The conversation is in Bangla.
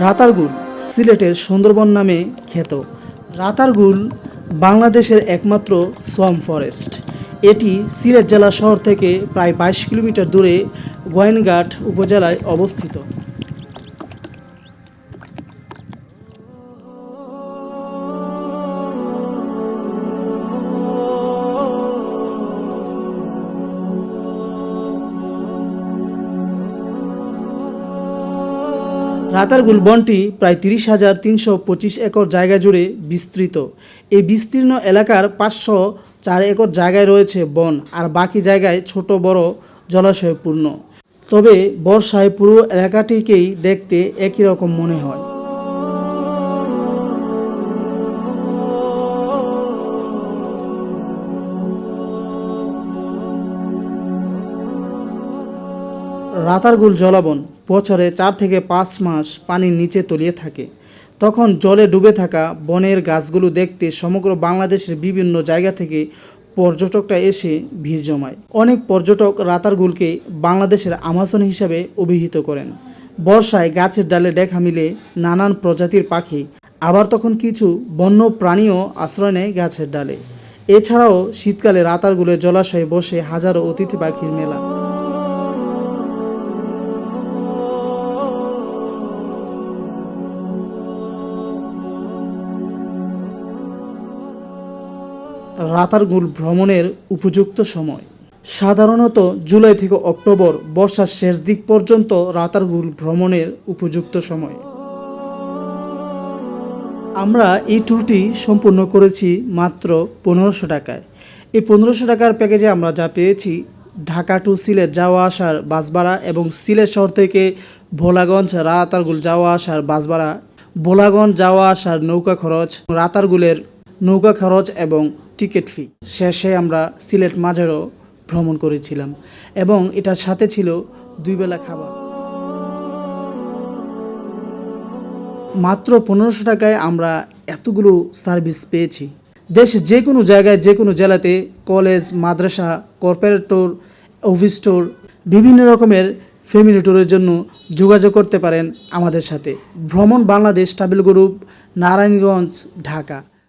রাতারগুল সিলেটের সুন্দরবন নামে খ্যাত। রাতারগুল বাংলাদেশের একমাত্র সোয়াম ফরেস্ট এটি সিলেট জেলা শহর থেকে প্রায় বাইশ কিলোমিটার দূরে গোয়েনঘাট উপজেলায় অবস্থিত। রাতারগুল বনটি প্রায় তিরিশ হাজার তিনশো পঁচিশ একর জায়গা জুড়ে বিস্তৃত। এই বিস্তীর্ণ এলাকার পাঁচশো চার একর জায়গায় রয়েছে বন আর বাকি জায়গায় ছোট, বড় জলাশয় পূর্ণ তবে বর্ষায় পুরো এলাকাটিকেই দেখতে একই রকম মনে হয়। রাতারগুল জলাবন বছরে চার থেকে পাঁচ মাস পানির নিচে তলিয়ে থাকে। তখন জলে ডুবে থাকা বনের গাছগুলো দেখতে সমগ্র বাংলাদেশের বিভিন্ন জায়গা থেকে পর্যটকরা এসে ভিড় জমায়। অনেক পর্যটক রাতারগুলকে বাংলাদেশের আমাজন হিসাবে অভিহিত করেন। বর্ষায় গাছের ডালে দেখা মিলে নানান প্রজাতির পাখি, আবার তখন কিছু বন্য প্রাণীও আশ্রয় নেয় গাছের ডালে। এছাড়াও শীতকালে রাতারগুলের জলাশয়ে বসে হাজারো অতিথি পাখির মেলা। রাতারগুল ভ্রমণের উপযুক্ত সময়। সাধারণত জুলাই থেকে অক্টোবর বর্ষার শেষ দিক পর্যন্ত রাতারগুল ভ্রমণের উপযুক্ত সময়। আমরা এই ট্যুরটি সম্পূর্ণ করেছি মাত্র পনেরোশো টাকায়। এই পনেরোশো টাকার প্যাকেজে আমরা যা পেয়েছি, ঢাকা টু সিলেট যাওয়া আসার বাস ভাড়া এবং সিলেট শহর থেকে ভোলাগঞ্জ রাতারগুল যাওয়া আসার বাস ভাড়া ভোলাগঞ্জ যাওয়া আসার নৌকা খরচ, রাতারগুলের নৌকা খরচ এবং টিকিট ফি। শেষে আমরা সিলেট মাঝেরও ভ্রমণ করেছিলাম এবং এটার সাথে ছিল দুই বেলা খাবার। মাত্র পনেরোশো টাকায় আমরা এতগুলো সার্ভিস পেয়েছি। দেশে যে কোনো জায়গায়, যে কোনো জেলাতে, কলেজ, মাদ্রাসা, কর্পোরেট ট্যুর অফিস স্টোর, বিভিন্ন রকমের ফ্যামিলি ট্যুরের জন্য যোগাযোগ করতে পারেন আমাদের সাথে। ভ্রমণ বাংলাদেশ ট্রাভেল গ্রুপ, নারায়ণগঞ্জ, ঢাকা।